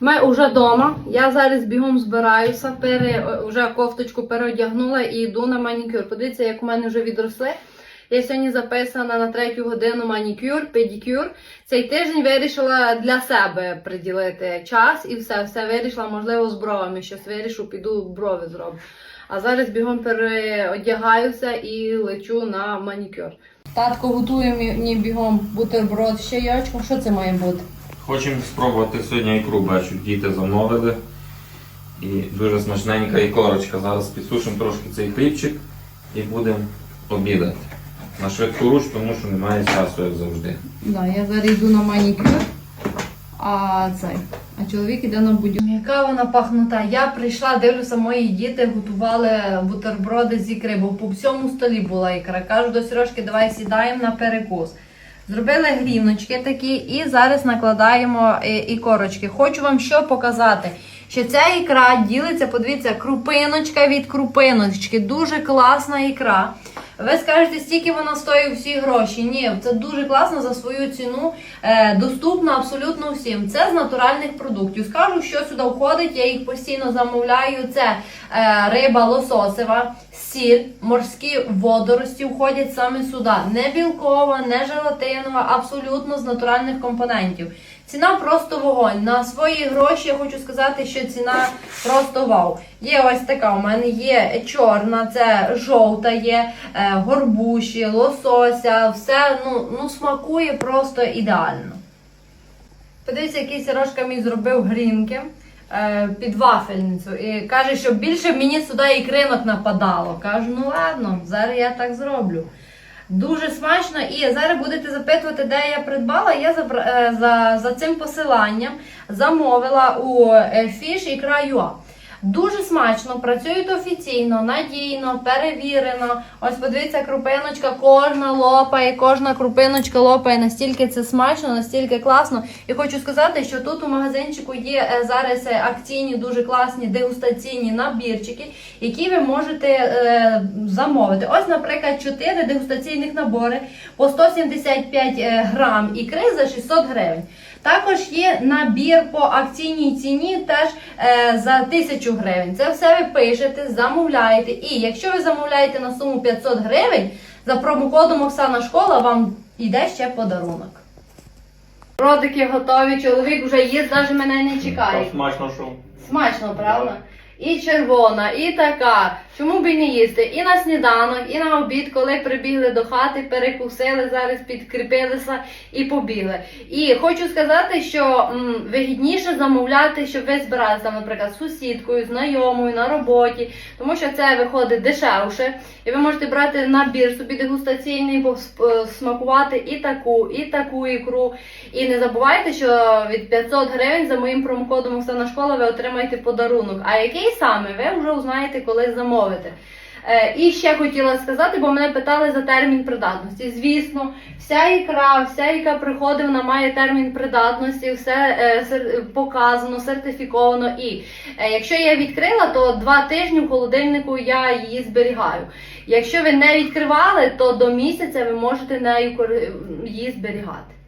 Ми вже вдома. Я зараз бігом збираюся, пере, вже кофточку переодягнула і йду на манікюр. Подивіться, як у мене вже відросли. Я сьогодні записана на третю годину манікюр, педикюр. Цей тиждень вирішила для себе приділити час і все, все вирішила, можливо, з бровами. Щось вирішу, піду брови зроблю. А зараз бігом переодягаюся і лечу на манікюр. Татко готує мені бігом бутерброд з чайочком. Що це має бути? Хочемо спробувати сьогодні ікру, бачу, діти замовили. І дуже смачненька ікорочка. Зараз підсушимо трошки цей хлібчик і будемо обідати. На швидку руч, тому що немає часу, як завжди. Да, я зараз йду на манікюр, а цей. А чоловік іде на будю. Яка вона пахнута. Я прийшла, дивлюся, мої діти готували бутерброди з ікри, бо по всьому столі була ікра. Кажу до Сережки, давай сідаємо на перекус. Зробили гріночки такі і зараз накладаємо е, ікорочки. Хочу вам що показати. Що ця ікра ділиться, подивіться, крупиночка від крупиночки. Дуже класна ікра. Ви скажете, стільки вона стоїть всі гроші. Ні, це дуже класно за свою ціну, е, доступна абсолютно всім. Це з натуральних продуктів. Скажу, що сюди входить, я їх постійно замовляю. Це е, риба лососева, сіль, морські водорості входять саме сюди. Не білкова, не желатинова, абсолютно з натуральних компонентів. Ціна просто вогонь. На свої гроші я хочу сказати, що ціна просто вау. Є ось така. У мене є чорна, це жовта, є е, горбуші, лосося, все ну, ну смакує просто ідеально. Подивіться, який Сережка мій зробив грінки е, під вафельницю. І каже, що більше мені сюди ікринок нападало. Кажу, ну ладно, зараз я так зроблю. Дуже смачно, і зараз будете запитувати, де я придбала. Я за, е, за, за цим посиланням замовила у е, Fish і Юа. Дуже смачно, працюють офіційно, надійно, перевірено. Ось подивіться, крупиночка, кожна лопає, кожна крупиночка лопає. Настільки це смачно, настільки класно. І хочу сказати, що тут у магазинчику є е, зараз е, акційні, дуже класні дегустаційні набірчики, які ви можете е, замовити. Ось, наприклад, 4 дегустаційних набори по 175 е, грам ікри за 600 гривень. Також є набір по акційній ціні теж е, за 1000 гривень. Це все ви пишете, замовляєте. І якщо ви замовляєте на суму 500 гривень, за промокодом Оксана Школа вам йде ще подарунок. Родики готові, чоловік вже їсть, навіть мене не чекає. Смачно, що? Смачно, правда? І червона, і така. Чому б і не їсти? І на сніданок, і на обід, коли прибігли до хати, перекусили, зараз підкріпилися і побігли. І хочу сказати, що м, вигідніше замовляти, щоб ви збиралися, наприклад, з сусідкою, знайомою на роботі, тому що це виходить дешевше. І ви можете брати набір собі дегустаційний, бо смакувати і таку, і таку ікру. І не забувайте, що від 500 гривень за моїм промокодом Оксана Школа ви отримаєте подарунок. А який саме ви вже узнаєте, коли замовите. Е, і ще хотіла сказати, бо мене питали за термін придатності. Звісно, вся ікра, вся, яка приходить, вона має термін придатності, все е, показано, сертифіковано. І е, якщо я відкрила, то два тижні в холодильнику я її зберігаю. Якщо ви не відкривали, то до місяця ви можете нею її зберігати.